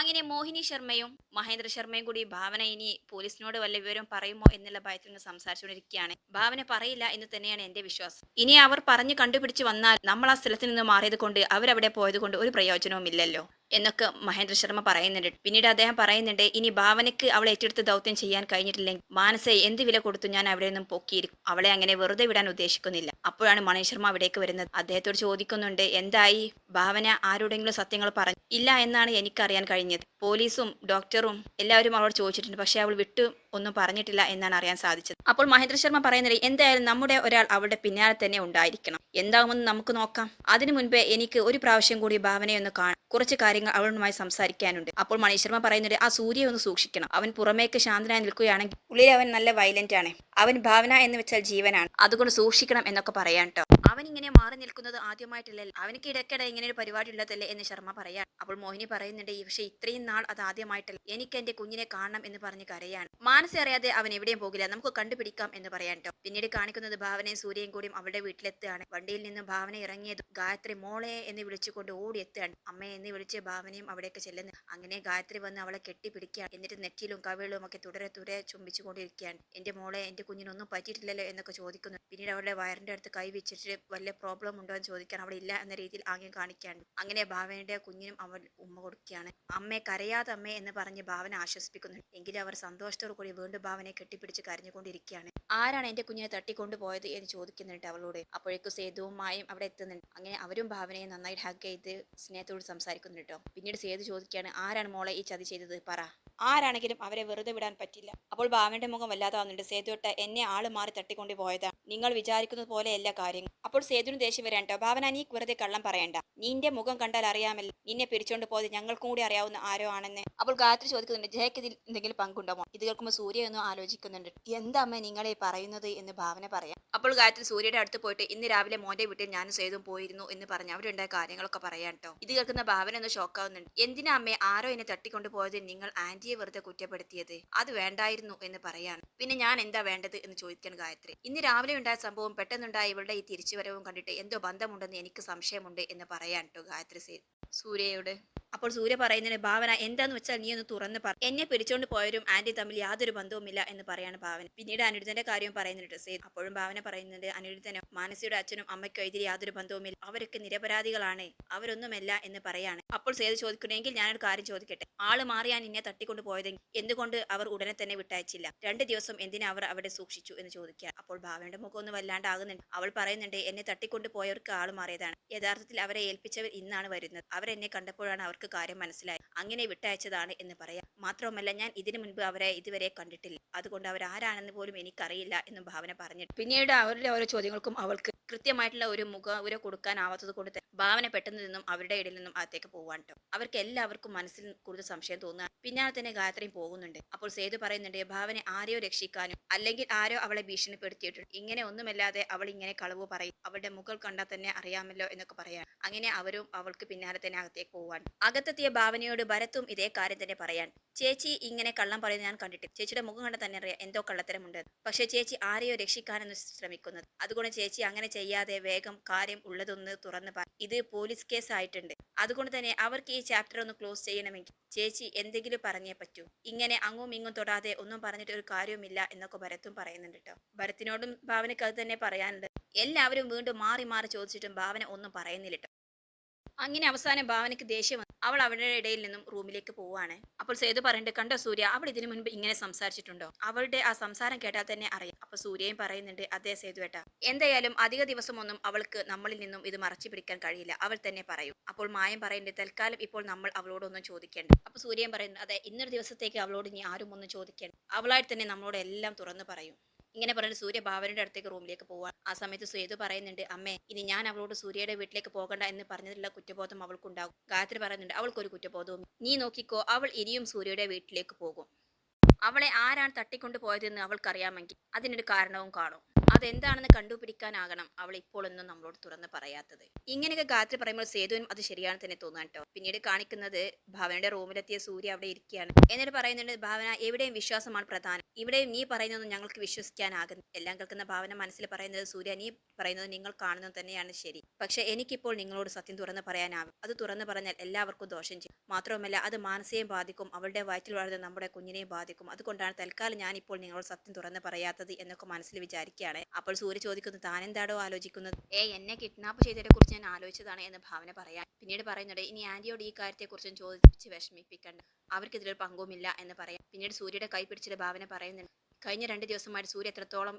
അങ്ങനെ മോഹിനി ശർമ്മയും മഹേന്ദ്ര ശർമ്മയും കൂടി ഭാവന ഇനി പോലീസിനോട് വല്ല വിവരം പറയുമോ എന്നുള്ള ഭയത്തിൽ നിന്ന് സംസാരിച്ചുകൊണ്ടിരിക്കുകയാണ്. ഭാവന പറയില്ല എന്ന് തന്നെയാണ് എന്റെ വിശ്വാസം. ഇനി അവർ പറഞ്ഞു കണ്ടുപിടിച്ച് വന്നാൽ നമ്മൾ ആ സ്ഥലത്ത് നിന്ന് മാറിയത് കൊണ്ട് അവരവിടെ പോയത് കൊണ്ട് ഒരു പ്രയോജനവും ഇല്ലല്ലോ എന്നൊക്കെ മഹേന്ദ്ര ശർമ്മ പറയുന്നുണ്ട്. പിന്നീട് അദ്ദേഹം പറയുന്നുണ്ട് ഇനി ഭാവനയ്ക്ക് അവളെ ഏറ്റെടുത്ത് ദൗത്യം ചെയ്യാൻ കഴിഞ്ഞിട്ടില്ലെങ്കിൽ മാനസയെ എന്ത് വില കൊടുത്തു ഞാൻ അവിടെ നിന്നും പൊക്കിയിരിക്കും. അവളെ അങ്ങനെ വെറുതെ വിടാൻ ഉദ്ദേശിക്കുന്നില്ല. അപ്പോഴാണ് മണി ശർമ്മ അവിടേക്ക് വരുന്നത്. അദ്ദേഹത്തോട് ചോദിക്കുന്നുണ്ട് എന്തായി? ഭാവന ആരോടെങ്കിലും സത്യങ്ങൾ പറഞ്ഞു ഇല്ല എന്നാണ് എനിക്കറിയാൻ കഴിഞ്ഞത്. പോലീസും ഡോക്ടറും എല്ലാവരും അവളോട് ചോദിച്ചിട്ടുണ്ട്. പക്ഷെ അവൾ വിട്ടു ഒന്നും പറഞ്ഞിട്ടില്ല എന്നാണ് അറിയാൻ സാധിച്ചത്. അപ്പോൾ മഹേന്ദ്ര ശർമ്മ പറയുന്നത് എന്തായാലും നമ്മുടെ ഒരാൾ അവളുടെ പിന്നാലെ തന്നെ ഉണ്ടായിരിക്കണം. എന്താകുമെന്ന് നമുക്ക് നോക്കാം. അതിനു മുൻപേ എനിക്ക് ഒരു പ്രാവശ്യം കൂടി ഭാവനയൊന്ന് കാണാം. കുറച്ച് കാര്യങ്ങൾ അവളുമായി സംസാരിക്കാനുണ്ട്. അപ്പോൾ മണീഷ് ശർമ്മ പറയുന്നത് ആ സൂര്യ ഒന്ന് സൂക്ഷിക്കണം. അവൻ പുറമേക്ക് ശാന്തനായി നിൽക്കുകയാണെങ്കിൽ ഉള്ളിൽ അവൻ നല്ല വയലന്റ് ആണ്. അവൻ ഭാവന എന്ന് വെച്ചാൽ ജീവനാണ്. അതുകൊണ്ട് സൂക്ഷിക്കണം എന്നൊക്കെ പറയാൻ കേട്ടോ അവൻ ഇങ്ങനെ മാറി നിൽക്കുന്നത് ആദ്യമായിട്ടല്ലേ? അവനക്ക് ഇടയ്ക്കിടെ ഇങ്ങനെ ഒരു പരിപാടി ഉള്ളതല്ലേ എന്ന് ശർമ്മ പറയാൻ അപ്പോൾ മോഹിനി പറയുന്നുണ്ട് "ഈ പക്ഷേ ഇത്രയും നാൾ അത് ആദ്യമായിട്ടല്ല. എനിക്ക് എന്റെ കുഞ്ഞിനെ കാണണം എന്ന് പറഞ്ഞ് കരയാണ്. മാനസ അറിയാതെ അവൻ എവിടെയും പോകില്ല. നമുക്ക് കണ്ടുപിടിക്കാം എന്ന് പറയാൻ കേട്ടോ പിന്നീട് കാണിക്കുന്നത് ഭാവനയും സൂര്യയും കൂടിയും അവളുടെ വീട്ടിലെത്തുകയാണ്. വണ്ടിയിൽ നിന്ന് ഭാവന ഇറങ്ങിയതും ഗായത്രി മോളെ എന്ന് വിളിച്ചുകൊണ്ട് ഓടിയെത്തുകയാണ്. അമ്മയെ എന്ന് വിളിച്ച് ഭാവനയും അവിടേക്ക് ചെല്ലുന്നു. അങ്ങനെ ഗായത്രി വന്ന് അവളെ കെട്ടിപ്പിടിക്കുകയാണ്. എന്നിട്ട് നെറ്റിയിലും കവിളിലും ഒക്കെ തുടരെ തുടരെ ചുംബിച്ചുകൊണ്ടിരിക്കുകയാണ്. എന്റെ മോളെ എന്റെ കുഞ്ഞിനൊന്നും പറ്റിയിട്ടില്ലല്ലോ എന്നൊക്കെ ചോദിക്കുന്നു. പിന്നീട് അവളുടെ വയറിന്റെ അടുത്ത് കൈ വെച്ചിട്ട് വല്ല പ്രോബ്ലം ഉണ്ടോ എന്ന് ചോദിക്കാൻ അവിടെ ഇല്ല എന്ന രീതിയിൽ ആംഗ്യം കാണിക്കുകയാണ് അങ്ങനെ ഭാവനയുടെ കുഞ്ഞിനും അവൻ ഉമ്മ കൊടുക്കുകയാണ്. അമ്മയെ കരയാതെ അമ്മേ എന്ന് പറഞ്ഞ് ഭാവന ആശ്വസിപ്പിക്കുന്നു. എങ്കിലും അവർ സന്തോഷത്തോടു കൂടി വീണ്ടും ഭാവനയെ കെട്ടിപ്പിടിച്ച് കരഞ്ഞുകൊണ്ടിരിക്കുകയാണ്. ആരാണ് എന്റെ കുഞ്ഞിനെ തട്ടിക്കൊണ്ടുപോയത് എന്ന് ചോദിക്കുന്നുണ്ട് അവളോട്. അപ്പോഴേക്കും സേതുവും മായും അവിടെ എത്തുന്നുണ്ട്. അങ്ങനെ അവരും ഭാവനയെ നന്നായി ഹഗ് ചെയ്ത് സ്നേഹത്തോട് സംസാരിക്കുന്നുണ്ട് പിന്നീട് സേതു ചോദിക്കുകയാണ് ആരാണ് മോളെ ഈ ചതി ചെയ്തത്? പറ. ആരാണെങ്കിലും അവരെ വെറുതെ വിടാൻ പറ്റില്ല. അപ്പോൾ ഭാവന്റെ മുഖം വല്ലാതെ വന്നിട്ട് സേതുട്ട എന്നെ ആൾ മാറി തട്ടിക്കൊണ്ടു പോയതാ നിങ്ങൾ വിചാരിക്കുന്നത് പോലെയല്ല കാര്യം അപ്പോൾ സേതുവിന് ദേഷ്യം വരാൻ കേട്ടോ ഭാവന നീ വെറുതെ കള്ളം പറയണ്ട. നിന്റെ മുഖം കണ്ടാൽ അറിയാമല്ലോ. നിന്നെ പിരിച്ചോണ്ട് പോയത് ഞങ്ങൾക്കും കൂടി അറിയാവുന്ന ആരോ ആണെന്ന്. അപ്പോൾ ഗായത്രി ചോദിക്കുന്നുണ്ട് ജയക്ക് ഇതിൽ എന്തെങ്കിലും പങ്കുണ്ടാമോ ഇത് കേൾക്കുമ്പോൾ സൂര്യ ഒന്നും ആലോചിക്കുന്നുണ്ട്. എന്താ അമ്മ നിങ്ങളെ പറയുന്നത്? എന്ന് ഭാവന പറയാം. അപ്പോൾ ഗായത്രി സൂര്യയുടെ അടുത്ത് പോയിട്ട് ഇന്ന് രാവിലെ മോന്റെ വീട്ടിൽ ഞാൻ സേതും പോയിരുന്നു എന്ന് പറഞ്ഞ് അവരുണ്ടായ കാര്യങ്ങളൊക്കെ പറയാം കേട്ടോ ഇത് കേൾക്കുന്ന ഭാവന ഒന്ന് ഷോക്കാവുന്നുണ്ട് എന്തിനാ അമ്മേ ആരോ എന്നെ തട്ടിക്കൊണ്ടു പോയത്? നിങ്ങൾ ആന്റിയെ വെറുതെ കുറ്റപ്പെടുത്തിയത്? അത് വേണ്ടായിരുന്നു എന്ന് പറയാണ്. പിന്നെ ഞാൻ എന്താ വേണ്ടത് എന്ന് ചോദിക്കാൻ ഗായത്രി. ഇന്ന് രാവിലെ ഉണ്ടായ സംഭവം പെട്ടെന്നുണ്ടായ ഇവളുടെ ഈ തിരിച്ചുവരവും കണ്ടിട്ട് എന്തോ ബന്ധമുണ്ടെന്ന് എനിക്ക് സംശയമുണ്ട് എന്ന് പറയാൻ കേട്ടോ ഗായത്രി സൂര്യയോട്. അപ്പോൾ സൂര്യ പറയുന്നതിന് ഭാവന എന്താന്ന് വെച്ചാൽ നീ ഒന്ന് തുറന്ന് പറ. എന്നെ പിടിച്ചോണ്ട് പോയവരും ആന്റി തമ്മിൽ യാതൊരു ബന്ധവുമില്ല എന്ന് പറയാണ് ഭാവന. പിന്നീട് അനിരുദ്ധന്റെ കാര്യം പറയുന്നുണ്ട് സേത് അപ്പോഴും ഭാവന പറയുന്നുണ്ട് അനിരുദ്ധനും മാനസിയുടെ അച്ഛനും അമ്മയ്ക്കും ഇതിൽ യാതൊരു ബന്ധവുമില്ല. അവരൊക്കെ നിരപരാധികളാണ്. അവരൊന്നുമല്ല എന്ന് പറയാണ്. അപ്പോൾ സേത് ചോദിക്കണമെങ്കിൽ ഞാനൊരു കാര്യം ചോദിക്കട്ടെ. ആൾ മാറിയാൻ നിന്നെ തട്ടിക്കൊണ്ട് പോയതെങ്കിൽ എന്തുകൊണ്ട് അവർ ഉടനെ തന്നെ വിട്ടയച്ചില്ല? രണ്ട് ദിവസം എന്തിനാ അവർ അവിടെ സൂക്ഷിച്ചു എന്ന് ചോദിക്കുക അപ്പോൾ ഭാവനയുടെ മുഖം ഒന്ന് വല്ലാണ്ടാകുന്നുണ്ട്. അവൾ പറയുന്നുണ്ട് എന്നെ തട്ടിക്കൊണ്ട് പോയവർക്ക് ആൾ മാറിയതാണ്. യഥാർത്ഥത്തിൽ അവരെ ഏൽപ്പിച്ചവർ ഇന്നാണ് വരുന്നത്. അവരെന്നെ കണ്ടപ്പോഴാണ് അവർക്ക് കാര്യം മനസ്സിലായി. അങ്ങനെ വിട്ടയച്ചതാണ് എന്ന് പറയാം. മാത്രവുമല്ല ഞാൻ ഇതിനു മുൻപ് അവരെ ഇതുവരെ കണ്ടിട്ടില്ല. അതുകൊണ്ട് അവർ ആരാണെന്ന് പോലും എനിക്കറിയില്ല എന്നും ഭാവന പറഞ്ഞിട്ട് പിന്നീട് അവരുടെ ഓരോ ചോദ്യങ്ങൾക്കും അവൾക്ക് കൃത്യമായിട്ടുള്ള ഒരു മുഖവുര കൊടുക്കാനാവാത്തത് കൊണ്ട് ഭാവന പെട്ടെന്ന് നിന്നും അവരുടെ ഇടയിൽ നിന്നും അകത്തേക്ക് പോവാൻ കേട്ടോ അവർക്ക് എല്ലാവർക്കും മനസ്സിൽ കൂടുതൽ സംശയം തോന്നുക പിന്നാലെ തന്നെ ഗായത്രിയും പോകുന്നുണ്ട്. അപ്പോൾ സേതു പറയുന്നുണ്ട് ഭാവനെ ആരെയോ രക്ഷിക്കാനും അല്ലെങ്കിൽ ആരോ അവളെ ഭീഷണിപ്പെടുത്തിയിട്ടുണ്ട്. ഇങ്ങനെ ഒന്നുമല്ലാതെ അവൾ ഇങ്ങനെ കളവ് പറയും. അവളുടെ മുകൾ കണ്ടാൽ തന്നെ അറിയാമല്ലോ എന്നൊക്കെ പറയാൻ അങ്ങനെ അവരും അവൾക്ക് പിന്നാലെ തന്നെ അകത്തേക്ക് പോവാൻ അകത്തെത്തിയ ഭാവനയോട് ഭരത്തും ഇതേ കാര്യം തന്നെ പറയാൻ ചേച്ചി ഇങ്ങനെ കള്ളം പറയുന്നത് ഞാൻ കണ്ടിട്ട് ചേച്ചിയുടെ മുഖം കണ്ടാൽ തന്നെ അറിയാം എന്തോ കള്ളത്തരമുണ്ട്. പക്ഷേ ചേച്ചി ആരെയോ രക്ഷിക്കാനെന്ന് ശ്രമിക്കുന്നത്. അതുകൊണ്ട് ചേച്ചി അങ്ങനെ ചെയ്യാതെ വേഗം കാര്യം ഉള്ളതൊന്ന് തുറന്ന് പറ. ഇത് പോലീസ് കേസ് ആയിട്ടുണ്ട് അതുകൊണ്ട് തന്നെ അവർക്ക് ഈ ചാപ്റ്റർ ഒന്ന് ക്ലോസ് ചെയ്യണമെങ്കിൽ ചേച്ചി എന്തെങ്കിലും പറഞ്ഞേ പറ്റൂ. ഇങ്ങനെ അങ്ങും ഇങ്ങും തൊടാതെ ഒന്നും പറഞ്ഞിട്ട് ഒരു കാര്യവുമില്ല എന്നൊക്കെ ഭരത്തും പറയുന്നുണ്ട് കേട്ടോ. ഭരത്തിനോടും ഭാവനയ്ക്ക് അത് തന്നെ പറയാനുണ്ട്. എല്ലാവരും വീണ്ടും മാറി മാറി ചോദിച്ചിട്ടും ഭാവന ഒന്നും പറയുന്നില്ല. അങ്ങനെ അവസാനം ഭാവനയ്ക്ക് ദേഷ്യം വന്നു. അവൾ അവരുടെ ഇടയിൽ നിന്നും റൂമിലേക്ക് പോവാണ് അപ്പോൾ സേതു പറയുന്നുണ്ട് കണ്ടോ സൂര്യ അവൾ ഇതിനു മുൻപ് ഇങ്ങനെ സംസാരിച്ചിട്ടുണ്ടോ? അവളുടെ ആ സംസാരം കേട്ടാൽ തന്നെ അറിയാം. അപ്പൊ സൂര്യയും പറയുന്നുണ്ട് അതേ സേതു ഏട്ടാ എന്തായാലും അധിക ദിവസമൊന്നും അവൾക്ക് നമ്മളിൽ നിന്നും ഇത് മറച്ചു പിടിക്കാൻ കഴിയില്ല. അവൾ തന്നെ പറയും. അപ്പോൾ മായം പറയുന്നുണ്ട് തൽക്കാലം ഇപ്പോൾ നമ്മൾ അവളോടൊന്നും ചോദിക്കേണ്ട. അപ്പൊ സൂര്യൻ പറയുന്നു അതെ ഇന്നൊരു ദിവസത്തേക്ക് അവളോട് ഇനി ആരും ഒന്നും ചോദിക്കേണ്ട. അവളായിട്ട് തന്നെ നമ്മളോട് എല്ലാം തുറന്നു പറയും. ഇങ്ങനെ പറഞ്ഞ് സൂര്യ ഭാവനയുടെ അടുത്തേക്ക് റൂമിലേക്ക് പോവാൻ ആ സമയത്ത് സേതു പറയുന്നുണ്ട് അമ്മേ ഇനി ഞാൻ അവളോട് സൂര്യയുടെ വീട്ടിലേക്ക് പോകണ്ട എന്ന് പറഞ്ഞതിലുള്ള കുറ്റബോധം അവൾക്കുണ്ടാകും. ഗായത്രി പറയുന്നുണ്ട് അവൾക്കൊരു കുറ്റബോധവും നീ നോക്കിക്കോ അവൾ ഇനിയും സൂര്യയുടെ വീട്ടിലേക്ക് പോകും. അവളെ ആരാണ് തട്ടിക്കൊണ്ടു പോയതെന്ന് അവൾക്കറിയാമെങ്കിൽ അതിനൊരു കാരണവും കാണും. അതെന്താണെന്ന് കണ്ടുപിടിക്കാനാകണം അവൾ ഇപ്പോഴൊന്നും നമ്മളോട് തുറന്ന് പറയാത്തത്. ഇങ്ങനെയൊക്കെ ഗായത്രി പറയുമ്പോൾ സേതുവിനും അത് ശരിയാണ് തന്നെ തോന്നാൻ കേട്ടോ പിന്നീട് കാണിക്കുന്നത് ഭാവനയുടെ റൂമിലെത്തിയ സൂര്യ അവിടെ ഇരിക്കുകയാണ്. എന്നിട്ട് പറയുന്നുണ്ട് ഭാവന എവിടെയും വിശ്വാസമാണ് പ്രധാനം. ഇവിടെയും നീ പറയുന്നതൊന്നും ഞങ്ങൾക്ക് വിശ്വസിക്കാനാകുന്നു എല്ലാം കേൾക്കുന്ന ഭാവന മനസ്സിൽ പറയുന്നത് സൂര്യ നീ പറയുന്നത് നിങ്ങൾ കാണുന്നത് തന്നെയാണ് ശരി. പക്ഷെ എനിക്കിപ്പോൾ നിങ്ങളോട് സത്യം തുറന്ന് പറയാനാവും അത് തുറന്നു പറഞ്ഞാൽ എല്ലാവർക്കും ദോഷം ചെയ്യും. മാത്രവുമല്ല അത് മാനസികം ബാധിക്കും. അവളുടെ വയറ്റിൽ വളരുന്ന നമ്മുടെ കുഞ്ഞിനെയും ബാധിക്കും. അതുകൊണ്ടാണ് തൽക്കാലം ഞാനിപ്പോൾ നിങ്ങളോട് സത്യം തുറന്ന് പറയാത്തത് എന്നൊക്കെ മനസ്സിൽ വിചാരിക്കുകയാണ്. അപ്പോൾ സൂര്യ ചോദിക്കുന്നത് താൻ എന്താടോ ആലോചിക്കുന്നത്? ഏ എന്നെ കിഡ്നാപ്പ് ചെയ്തതിനെ കുറിച്ച് ഞാൻ ആലോചിച്ചതാണ് എന്ന് ഭാവന പറയാൻ. പിന്നീട് പറയുന്നുണ്ട് ഇനി ആന്റിയോട് ഈ കാര്യത്തെക്കുറിച്ചും ചോദിച്ച് വിഷമിപ്പിക്കണ്ട. അവർക്കിതിലൊരു പങ്കുമില്ല എന്ന് പറയാം. പിന്നീട് സൂര്യയുടെ കൈ പിടിച്ചിട്ട് ഭാവന പറയുന്നുണ്ട്. കഴിഞ്ഞ രണ്ട് ദിവസമായിട്ട് സൂര്യ എത്രത്തോളം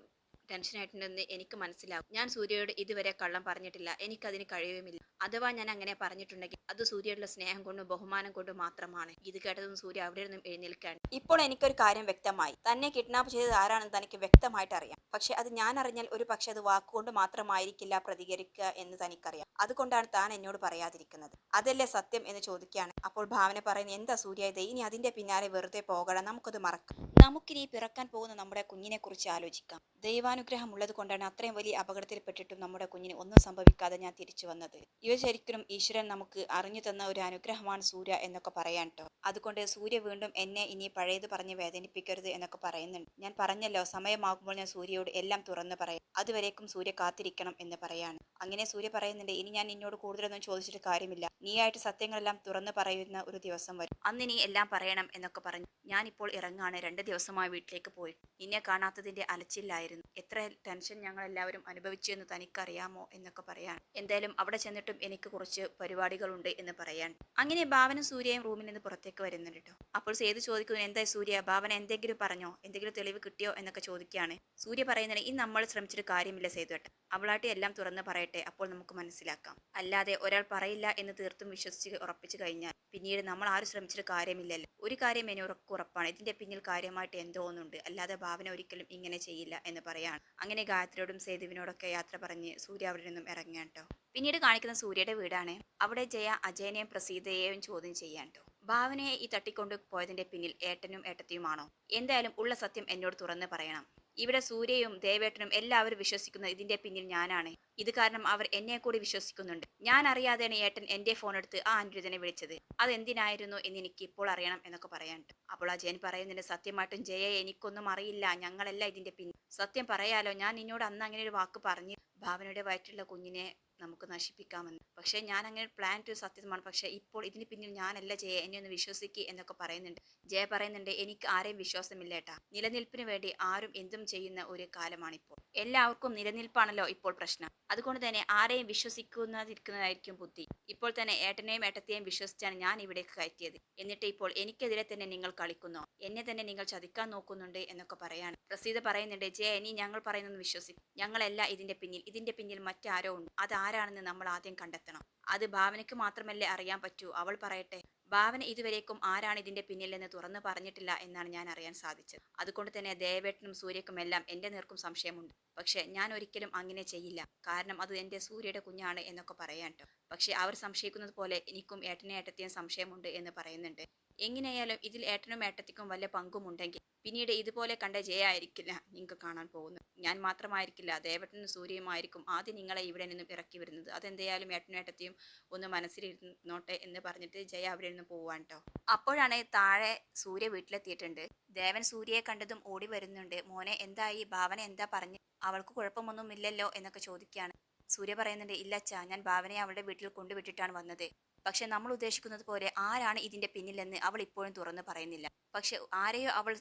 ടെൻഷനായിട്ടുണ്ടെന്ന് എനിക്ക് മനസ്സിലാകും ഞാൻ സൂര്യയോട് ഇതുവരെ കള്ളം പറഞ്ഞിട്ടില്ല. എനിക്കതിന് കഴിയുമില്ല അഥവാ ഞാൻ അങ്ങനെ പറഞ്ഞിട്ടുണ്ടെങ്കിൽ അത് സൂര്യയുടെ സ്നേഹം കൊണ്ടും ബഹുമാനം കൊണ്ടും മാത്രമാണ്. ഇത് കേട്ടതും സൂര്യ അവിടെ നിന്നും എഴുന്നേൽക്കാൻ. ഇപ്പോൾ എനിക്കൊരു കാര്യം വ്യക്തമായി. തന്നെ കിഡ്നാപ്പ് ചെയ്തത് ആരാണെന്ന് തനിക്ക് വ്യക്തമായിട്ട് അറിയാം. പക്ഷെ അത് ഞാൻ അറിഞ്ഞാൽ ഒരു പക്ഷെ അത് വാക്കുകൊണ്ട് മാത്രമായിരിക്കില്ല പ്രതികരിക്കുക എന്ന് തനിക്കറിയാം. അതുകൊണ്ടാണ് താൻ എന്നോട് പറയാതിരിക്കുന്നത്. അതല്ലേ സത്യം എന്ന് ചോദിക്കുകയാണ്. അപ്പോൾ ഭാവന പറയുന്നത് എന്താ സൂര്യ ഇത്? ഇനി അതിന്റെ പിന്നാലെ വെറുതെ പോകണം. നമുക്കത് മറക്കാം. നമുക്കിനി പിറക്കാൻ പോകുന്ന നമ്മുടെ കുഞ്ഞിനെ കുറിച്ച് ആലോചിക്കാം. ദൈവാനുഗ്രഹം ഉള്ളത് കൊണ്ടാണ് അത്രയും വലിയ അപകടത്തിൽപ്പെട്ടിട്ടും നമ്മുടെ കുഞ്ഞിന് ഒന്നും സംഭവിക്കാതെ ഞാൻ തിരിച്ചു വന്നത്. ഇവ ശരിക്കും ഈശ്വരൻ നമുക്ക് അറിഞ്ഞു തന്ന ഒരു അനുഗ്രഹമാണ് സൂര്യ എന്നൊക്കെ പറയാൻ കേട്ടോ അതുകൊണ്ട് സൂര്യ വീണ്ടും എന്നെ ഇനി പഴയത് പറഞ്ഞ് വേദനിപ്പിക്കരുത് എന്നൊക്കെ പറയുന്നുണ്ട്. ഞാൻ പറഞ്ഞല്ലോ സമയമാകുമ്പോൾ ഞാൻ സൂര്യയോട് എല്ലാം തുറന്നു പറയാം. അതുവരേക്കും സൂര്യ കാത്തിരിക്കണം എന്ന് പറയാണ്. അങ്ങനെ സൂര്യ പറയുന്നുണ്ട് ഇനി ഞാൻ നിന്നോട് കൂടുതലൊന്നും ചോദിച്ചിട്ട് കാര്യമില്ല. നീയായിട്ട് സത്യങ്ങളെല്ലാം തുറന്നു പറയുന്ന ഒരു ദിവസം വരും. അന്ന് നീ എല്ലാം പറയണം എന്നൊക്കെ പറഞ്ഞു. ഞാനിപ്പോൾ ഇറങ്ങാണ്. രണ്ട് ദിവസമായി വീട്ടിലേക്ക് പോയി. നിന്നെ കാണാത്തതിന്റെ അലച്ചില്ലായിരുന്നു. എത്ര ടെൻഷൻ ഞങ്ങൾ എല്ലാവരും അനുഭവിച്ചു എന്ന് തനിക്കറിയാമോ എന്നൊക്കെ പറയാണ്. എന്തായാലും അവിടെ ചെന്നിട്ടും എനിക്ക് കുറച്ച് പരിപാടികളുണ്ട്. എന്ന് പറയാൻ. അങ്ങനെ ഭാവന സൂര്യയും റൂമിൽ നിന്ന് പുറത്തേക്ക് വരുന്നുണ്ട് കേട്ടോ അപ്പോൾ സേതു ചോദിക്കുന്നു എന്താ സൂര്യ? ഭാവന എന്തെങ്കിലും പറഞ്ഞോ? എന്തെങ്കിലും തെളിവ് കിട്ടിയോ? എന്നൊക്കെ ചോദിക്കുകയാണ്. സൂര്യ പറയുന്നത് ഈ നമ്മൾ ശ്രമിച്ചിട്ട് കാര്യമില്ല സേതു ഏട്ടൻ അവളായിട്ട് എല്ലാം തുറന്ന് പറയട്ടെ അപ്പോൾ നമുക്ക് മനസ്സിലാക്കാം. അല്ലാതെ ഒരാൾ പറയില്ല എന്ന് തീർത്തും വിശ്വസിച്ച് ഉറപ്പിച്ചു കഴിഞ്ഞാൽ പിന്നീട് നമ്മൾ ആരും ശ്രമിച്ചിട്ട് കാര്യമില്ലല്ലോ. ഒരു കാര്യം എന്നെ ഉറപ്പ് ഉറപ്പാണ്. ഇതിന്റെ പിന്നിൽ കാര്യമായിട്ട് എന്തോ ഒന്നുണ്ട്. അല്ലാതെ ഭാവന ഒരിക്കലും ഇങ്ങനെ ചെയ്യില്ല എന്ന് പറയാണ്. അങ്ങനെ ഗായത്രിയോടും സേതുവിനോടൊക്കെ യാത്ര പറഞ്ഞ് സൂര്യ അവിടെ നിന്നും ഇറങ്ങാൻ പിന്നീട് കാണിക്കുന്ന സൂര്യയുടെ വീടാണ്. അവിടെ ജയ അജയനെയും പ്രസീതയെയും ചോദ്യം ചെയ്യാൻ കേട്ടോ ഭാവനയെ ഈ തട്ടിക്കൊണ്ട് പോയതിന്റെ പിന്നിൽ ഏട്ടനും ഏട്ടത്തിയുമാണോ? എന്തായാലും ഉള്ള സത്യം എന്നോട് തുറന്ന് പറയണം. ഇവിടെ സൂര്യയും ദേവേട്ടനും എല്ലാവരും വിശ്വസിക്കുന്ന ഇതിന്റെ പിന്നിൽ ഞാനാണ്. ഇത് കാരണം അവർ എന്നെ കൂടി വിശ്വസിക്കുന്നുണ്ട്. ഞാൻ അറിയാതെയാണ് ഏട്ടൻ എന്റെ ഫോൺ എടുത്ത് ആ അനിരുദ്ധനെ വിളിച്ചത്. അതെന്തിനായിരുന്നു എന്ന് എനിക്ക് ഇപ്പോൾ അറിയണം എന്നൊക്കെ പറയാനുണ്ട് അപ്പോൾ ആ അജയൻ പറയുന്നുണ്ട് സത്യമായിട്ടും ജയ എനിക്കൊന്നും അറിയില്ല. ഞങ്ങളല്ല ഇതിന്റെ പിന്നിൽ. സത്യം പറയാലോ ഞാൻ നിന്നോട് അന്ന് അങ്ങനെ ഒരു വാക്ക് പറഞ്ഞു ഭാവനയുടെ വയറ്റിലുള്ള കുഞ്ഞിനെ നമുക്ക് നശിപ്പിക്കാമെന്ന്. പക്ഷേ ഞാൻ അങ്ങനെ പ്ലാൻ ടു സത്യമാണ് പക്ഷേ ഇപ്പോൾ ഇതിന് പിന്നിൽ ഞാനല്ല ജയ എന്നെ ഒന്ന് വിശ്വസിക്കുക എന്നൊക്കെ പറയുന്നുണ്ട്. ജയ പറയുന്നുണ്ട് എനിക്ക് ആരെയും വിശ്വാസമില്ല ഏട്ടാ. നിലനിൽപ്പിന് വേണ്ടി ആരും എന്തും ചെയ്യുന്ന ഒരു കാലമാണിപ്പോൾ. എല്ലാവർക്കും നിലനിൽപ്പാണല്ലോ ഇപ്പോൾ പ്രശ്നം. അതുകൊണ്ട് തന്നെ ആരെയും വിശ്വസിക്കുന്നതിരിക്കുന്നതായിരിക്കും ബുദ്ധി. ഇപ്പോൾ തന്നെ ഏട്ടനെയും ഏട്ടത്തെയും വിശ്വസിച്ചാണ് ഞാൻ ഇവിടേക്ക് കയറ്റിയത്. എന്നിട്ട് ഇപ്പോൾ എനിക്കെതിരെ തന്നെ നിങ്ങൾ കളിക്കുന്നു. എന്നെ തന്നെ നിങ്ങൾ ചതിക്കാൻ നോക്കുന്നുണ്ട് എന്നൊക്കെ പറയാണ്. പ്രസീത പറയുന്നുണ്ട് ജയ ഇനി ഞങ്ങൾ പറയുന്നത് വിശ്വസിക്കും. ഞങ്ങളല്ല ഇതിന്റെ പിന്നിൽ ഇതിന്റെ പിന്നിൽ മറ്റാരോ ഉണ്ട്. അത് ആരാണെന്ന് നമ്മൾ ആദ്യം കണ്ടെത്തണം. അത് ഭാവനയ്ക്ക് മാത്രമല്ലേ അറിയാൻ പറ്റൂ. അവൾ പറയട്ടെ. ഭാവന ഇതുവരേക്കും ആരാണ് ഇതിന്റെ പിന്നിലെന്ന് തുറന്നു പറഞ്ഞിട്ടില്ല എന്നാണ് ഞാൻ അറിയാൻ സാധിച്ചത്. അതുകൊണ്ട് തന്നെ ദേവേട്ടനും സൂര്യക്കും എല്ലാം എന്റെ നേർക്കും സംശയമുണ്ട്. പക്ഷെ ഞാൻ ഒരിക്കലും അങ്ങനെ ചെയ്യില്ല. കാരണം അത് എന്റെ സൂര്യയുടെ കുഞ്ഞാണ് എന്നൊക്കെ പറയാൻ ട്ടോ. പക്ഷെ അവർ സംശയിക്കുന്നത് പോലെ എനിക്കും ഏട്ടനെ ഏട്ടത്തെയും സംശയമുണ്ട് എന്ന് പറയുന്നുണ്ട്. എങ്ങനെയായാലും ഇതിൽ ഏട്ടനും ഏട്ടത്തിക്കും വല്ല പങ്കുമുണ്ടെങ്കിൽ പിന്നീട് ഇതുപോലെ കണ്ട ജയ ആയിരിക്കില്ല നിങ്ങൾക്ക് കാണാൻ പോകുന്നത്. ഞാൻ മാത്രമായിരിക്കില്ല. ദേവട്ടനും സൂര്യയുമായിരിക്കും ആദ്യം നിങ്ങളെ ഇവിടെ നിന്നും ഇറക്കി വരുന്നത് അതെന്തായാലും ഏട്ടനേട്ടത്തെയും ഒന്ന് മനസ്സിലിരുന്നോട്ടെ എന്ന് പറഞ്ഞിട്ട് ജയ അവിടെ നിന്ന് പോവാൻ കേട്ടോ അപ്പോഴാണ് താഴെ സൂര്യ വീട്ടിലെത്തിയിട്ടുണ്ട്. ദേവൻ സൂര്യയെ കണ്ടതും ഓടി വരുന്നുണ്ട്. മോനെ എന്തായി? ഭാവന എന്താ പറഞ്ഞു? അവൾക്ക് കുഴപ്പമൊന്നുമില്ലല്ലോ? എന്നൊക്കെ ചോദിക്കുകയാണ്. സൂര്യ പറയുന്നുണ്ട് ഇല്ല അച്ഛാ ഞാൻ ഭാവനയെ അവളുടെ വീട്ടിൽ കൊണ്ടുവിട്ടിട്ടാണ് വന്നത്. പക്ഷെ നമ്മൾ ഉദ്ദേശിക്കുന്നത് പോലെ ആരാണ് ഇതിന്റെ പിന്നിലെന്ന് അവൾ ഇപ്പോഴും തുറന്ന് പറയുന്നില്ല. പക്ഷെ ആരെയോ അവൾ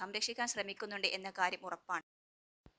സംരക്ഷിക്കാൻ ശ്രമിക്കുന്നുണ്ട് എന്ന കാര്യം ഉറപ്പാണ്.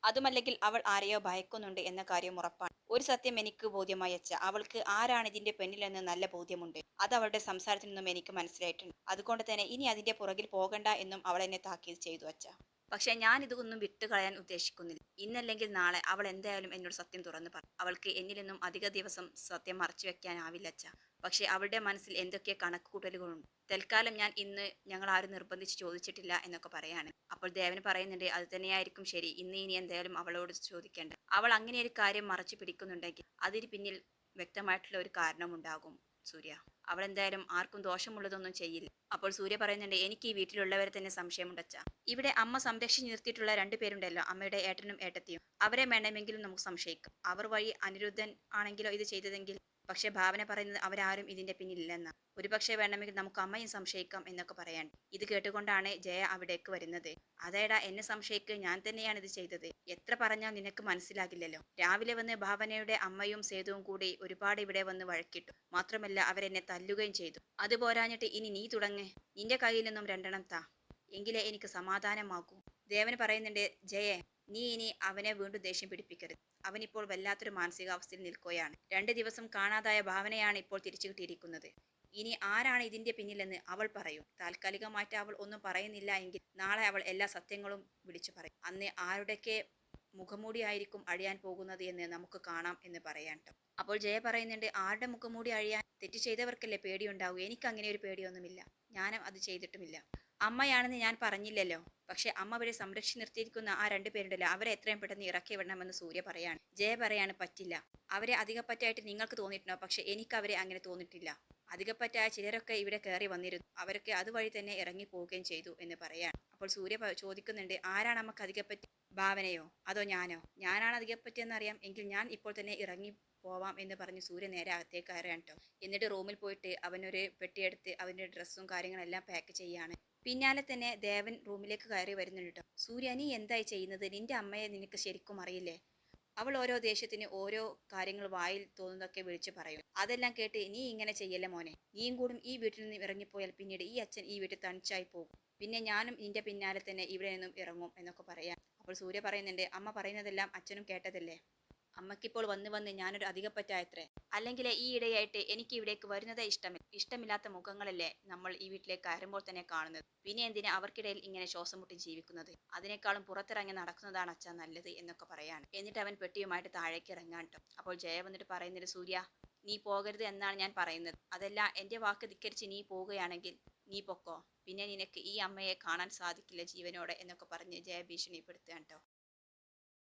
അതുമല്ലെങ്കിൽ അവൾ ആരെയോ ഭയക്കുന്നുണ്ട് എന്ന കാര്യം ഉറപ്പാണ്. ഒരു സത്യം എനിക്ക് ബോധ്യമായച്ച അവൾക്ക് ആരാണ് ഇതിന്റെ പെണ്ണിലെന്ന് നല്ല ബോധ്യമുണ്ട്. അത് അവളുടെ സംസാരത്തിൽ നിന്നും എനിക്ക് മനസ്സിലായിട്ടുണ്ട്. അതുകൊണ്ട് തന്നെ ഇനി അതിന്റെ പുറകിൽ പോകണ്ട എന്നും അവൾ എന്നെ താക്കീത് ചെയ്തു അച്ഛ. പക്ഷെ ഞാൻ ഇതൊന്നും വിട്ടുകളയാൻ ഉദ്ദേശിക്കുന്നില്ല. ഇന്നല്ലെങ്കിൽ നാളെ അവൾ എന്തായാലും എന്നോട് സത്യം തുറന്നു പറയും. അവൾക്ക് എന്നിൽ നിന്നും അധിക ദിവസം സത്യം മറച്ചു വെക്കാനാവില്ല അച്ഛ. പക്ഷെ അവരുടെ മനസ്സിൽ എന്തൊക്കെ കണക്കുകൂട്ടലുകളുണ്ട്? തൽക്കാലം ഞാൻ ഇന്ന് ഞങ്ങൾ ആരും നിർബന്ധിച്ച് ചോദിച്ചിട്ടില്ല എന്നൊക്കെ പറയാണ്. അപ്പോൾ ദേവൻ പറയുന്നുണ്ട് അത് തന്നെയായിരിക്കും ശരി. ഇന്ന് ഇനി എന്തായാലും അവളോട് ചോദിക്കേണ്ട. അവൾ അങ്ങനെ ഒരു കാര്യം മറച്ചു പിടിക്കുന്നുണ്ടെങ്കിൽ അതിന് പിന്നിൽ വ്യക്തമായിട്ടുള്ള ഒരു കാരണമുണ്ടാകും സൂര്യ. അവൾ എന്തായാലും ആർക്കും ദോഷമുള്ളതൊന്നും ചെയ്യില്ല. അപ്പോൾ സൂര്യ പറയുന്നുണ്ട് എനിക്ക് ഈ വീട്ടിലുള്ളവരെ തന്നെ സംശയമുണ്ടച്ച ഇവിടെ അമ്മ സംരക്ഷിച്ച് നിർത്തിയിട്ടുള്ള രണ്ടു പേരുണ്ടല്ലോ അമ്മയുടെ ഏട്ടനും ഏട്ടത്തിയും. അവരെ വേണമെങ്കിലും നമുക്ക് സംശയിക്കാം. അവർ വഴി അനിരുദ്ധൻ ആണെങ്കിലോ ഇത് ചെയ്തതെങ്കിൽ പക്ഷെ ഭാവന പറയുന്നത് അവരാരും ഇതിന്റെ പിന്നിലില്ലെന്ന. ഒരുപക്ഷെ വേണമെങ്കിൽ നമുക്ക് അമ്മയും സംശയിക്കാം എന്നൊക്കെ പറയാൻ. ഇത് കേട്ടുകൊണ്ടാണ് ജയ അവിടേക്ക് വരുന്നത്. അതേടാ എന്നെ സംശയിക്ക് ഞാൻ തന്നെയാണ് ഇത് ചെയ്തത്. എത്ര പറഞ്ഞാൽ നിനക്ക് മനസ്സിലാകില്ലല്ലോ. രാവിലെ വന്ന് ഭാവനയുടെ അമ്മയും സേതുവും കൂടി ഒരുപാട് ഇവിടെ വന്ന് വഴക്കിട്ടു. മാത്രമല്ല അവരെന്നെ തല്ലുകയും ചെയ്തു. അത് പോരാഞ്ഞിട്ട് ഇനി നീ തുടങ്ങ്. നിന്റെ കയ്യിൽ നിന്നും രണ്ടെണ്ണം താ. എങ്കിലേ എനിക്ക് സമാധാനമാകൂ. ദേവൻ പറയുന്നുണ്ട് ജയെ നീ ഇനി അവനെ വീണ്ടും ദേഷ്യം പിടിപ്പിക്കരുത്. അവനിപ്പോൾ വല്ലാത്തൊരു മാനസികാവസ്ഥയിൽ നിൽക്കുകയാണ്. രണ്ട് ദിവസം കാണാതായ ഭാവനയാണ് ഇപ്പോൾ തിരിച്ചു കിട്ടിയിരിക്കുന്നത്. ഇനി ആരാണ് ഇതിന്റെ പിന്നിലെന്ന് അവൾ പറയും. താൽക്കാലികമായിട്ട് അവൾ ഒന്നും പറയുന്നില്ല എങ്കിൽ നാളെ അവൾ എല്ലാ സത്യങ്ങളും വിളിച്ചു പറയും. അന്ന് ആരുടെയൊക്കെ മുഖമൂടിയായിരിക്കും അഴിയാൻ പോകുന്നത് എന്ന് നമുക്ക് കാണാം എന്ന് പറയാൻ അപ്പോൾ ജയ പറയുന്നുണ്ട് ആരുടെ മുഖമൂടി അഴിയാൻ തെറ്റ് ചെയ്തവർക്കല്ലേ പേടിയുണ്ടാവൂ? എനിക്ക് അങ്ങനെ ഒരു പേടിയൊന്നുമില്ല. ഞാനും അത് ചെയ്തിട്ടുമില്ല. അമ്മയാണെന്ന് ഞാൻ പറഞ്ഞില്ലല്ലോ. പക്ഷെ അമ്മ വരെ സംരക്ഷിച്ച് നിർത്തിയിരിക്കുന്ന ആ രണ്ടു പേരുണ്ടല്ലോ അവരെ എത്രയും പെട്ടെന്ന് ഇറക്കി വിടണമെന്ന് സൂര്യ പറയാണ്. ജയ പറയാണ് പറ്റില്ല. അവരെ അധികപ്പറ്റായിട്ട് നിങ്ങൾക്ക് തോന്നിയിട്ടുണ്ടോ? പക്ഷെ എനിക്ക് അവരെ അങ്ങനെ തോന്നിയിട്ടില്ല. അധികപ്പറ്റായ ചിലരൊക്കെ ഇവിടെ കയറി വന്നിരുന്നു. അവരൊക്കെ അതുവഴി തന്നെ ഇറങ്ങി പോവുകയും ചെയ്തു എന്ന് പറയാണ്. അപ്പോൾ സൂര്യ ചോദിക്കുന്നുണ്ട് ആരാണ് നമുക്ക് അധികപ്പറ്റി ഭാവനയോ? അതോ ഞാനോ? ഞാനാണ് അധികപ്പറ്റിയെന്ന് അറിയാം എങ്കിൽ ഞാൻ ഇപ്പോൾ തന്നെ ഇറങ്ങി പോവാം എന്ന് പറഞ്ഞ് സൂര്യ നേരെ അകത്തേക്ക് കയറാൻ കേട്ടോ. എന്നിട്ട് റൂമിൽ പോയിട്ട് അവനൊരു പെട്ടിയെടുത്ത് അവന്റെ ഡ്രസ്സും കാര്യങ്ങളെല്ലാം പാക്ക് ചെയ്യാണ് പിന്നാലെ തന്നെ ദേവൻ റൂമിലേക്ക് കയറി വരുന്നുണ്ട് കേട്ടോ സൂര്യ നീ എന്തായി ചെയ്യുന്നത്? നിന്റെ അമ്മയെ നിനക്ക് ശരിക്കും അറിയില്ലേ? അവൾ ഓരോ ദേശത്തിന് ഓരോ കാര്യങ്ങൾ വായിൽ തോന്നുന്നതൊക്കെ വിളിച്ചു പറയും. അതെല്ലാം കേട്ട് നീ ഇങ്ങനെ ചെയ്യല്ലേ മോനെ? നീയും കൂടും ഈ വീട്ടിൽ നിന്ന് ഇറങ്ങിപ്പോയാൽ പിന്നീട് ഈ അച്ഛൻ ഈ വീട്ടിൽ തണിച്ചായി പോകും. പിന്നെ ഞാനും നിന്റെ പിന്നാലെ തന്നെ ഇവിടെ നിന്നും ഇറങ്ങും എന്നൊക്കെ പറയാം. അപ്പോൾ സൂര്യ പറയുന്നുണ്ട് അമ്മ പറയുന്നതെല്ലാം അച്ഛനും കേട്ടതല്ലേ? അമ്മയ്ക്കിപ്പോൾ വന്ന് വന്ന് ഞാനൊരു അധികപ്പറ്റായത്രേ? അല്ലെങ്കിൽ ഈ ഇടയായിട്ട് എനിക്ക് ഇവിടേക്ക് വരുന്നതേ ഇഷ്ടമില്ല ഇഷ്ടമില്ലാത്ത മുഖങ്ങളല്ലേ നമ്മൾ ഈ വീട്ടിലേക്ക് കയറുമ്പോൾ തന്നെ കാണുന്നത്. പിന്നെ എന്തിനെ അവർക്കിടയിൽ ഇങ്ങനെ ശ്വാസം മുട്ടി ജീവിക്കുന്നത്? അതിനേക്കാളും പുറത്തിറങ്ങി നടക്കുന്നതാണ് അച്ഛൻ നല്ലത് എന്നൊക്കെ പറയാണ്. എന്നിട്ട് അവൻ പെട്ടിയുമായിട്ട് താഴേക്ക് ഇറങ്ങാൻ അപ്പോൾ ജയ വന്നിട്ട് പറയുന്നത് സൂര്യ നീ പോകരുത് എന്നാണ് ഞാൻ പറയുന്നത്. അതല്ല എന്റെ വാക്ക് ധിക്കരിച്ച് നീ പോവുകയാണെങ്കിൽ നീ പൊക്കോ. പിന്നെ നിനക്ക് ഈ അമ്മയെ കാണാൻ സാധിക്കില്ല ജീവനോടെ എന്നൊക്കെ പറഞ്ഞ് ജയ ഭീഷണിപ്പെടുത്തുകയാണ് കേട്ടോ